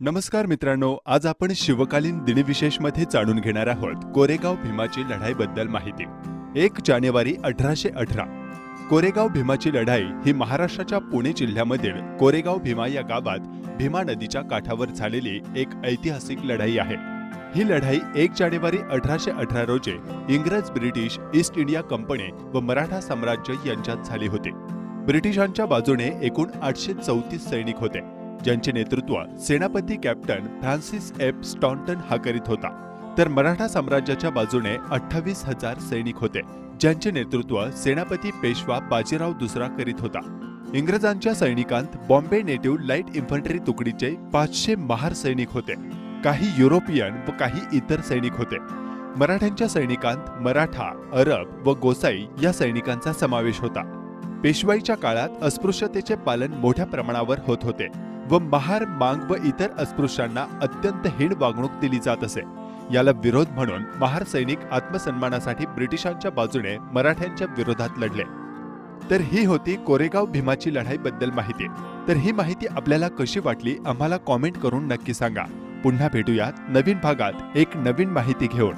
नमस्कार मित्रांनो आज आपण शिवकालीन दिनविशेषमध्ये जाणून घेणार आहोत कोरेगाव भीमाची लढाईबद्दल माहिती. एक जानेवारी अठराशे अठरा. कोरेगाव भीमाची लढाई ही महाराष्ट्राच्या पुणे जिल्ह्यामधील कोरेगाव भीमा या गावात भीमा नदीच्या काठावर झालेली एक ऐतिहासिक लढाई आहे. ही लढाई एक जानेवारी अठराशे अठरा रोजी इंग्रज ब्रिटिश ईस्ट इंडिया कंपनी व मराठा साम्राज्य यांच्यात झाली होती. ब्रिटिशांच्या बाजूने एकूण आठशे चौतीस सैनिक होते. ज्यांचे नेतृत्व सेनापती कॅप्टन फ्रान्सिस एफ. स्टॉन्टन हा करीत होता. तर मराठा साम्राज्याच्या बाजूने अठ्ठावीस हजार सैनिक होते ज्यांचे नेतृत्व सेनापती पेशवा बाजीराव दुसरा करीत होता. इंग्रजांच्या सैनिकांत बॉम्बे नेटिव्ह लाइट इन्फंट्री तुकडीचे पाचशे महार सैनिक होते काही युरोपियन व काही इतर सैनिक होते. मराठ्यांच्या सैनिकांत मराठा अरब व गोसाई या सैनिकांचा समावेश होता. पेशवाईच्या काळात अस्पृश्यतेचे पालन मोठ्या प्रमाणावर होत होते. व महार मांग व इतर अस्पृश्यांना अत्यंत हीण वागणूक दिली जात असे. याला विरोध म्हणून महार सैनिक आत्मसन्मानासाठी ब्रिटिशांच्या बाजूने मराठ्यांच्या विरोधात लढले. तर ही होती कोरेगाव भीमाची लढाईबद्दल माहिती. तर ही माहिती आपल्याला कशी वाटली आम्हाला कॉमेंट करून नक्की सांगा. पुन्हा भेटूयात नवीन भागात एक नवीन माहिती घेऊन.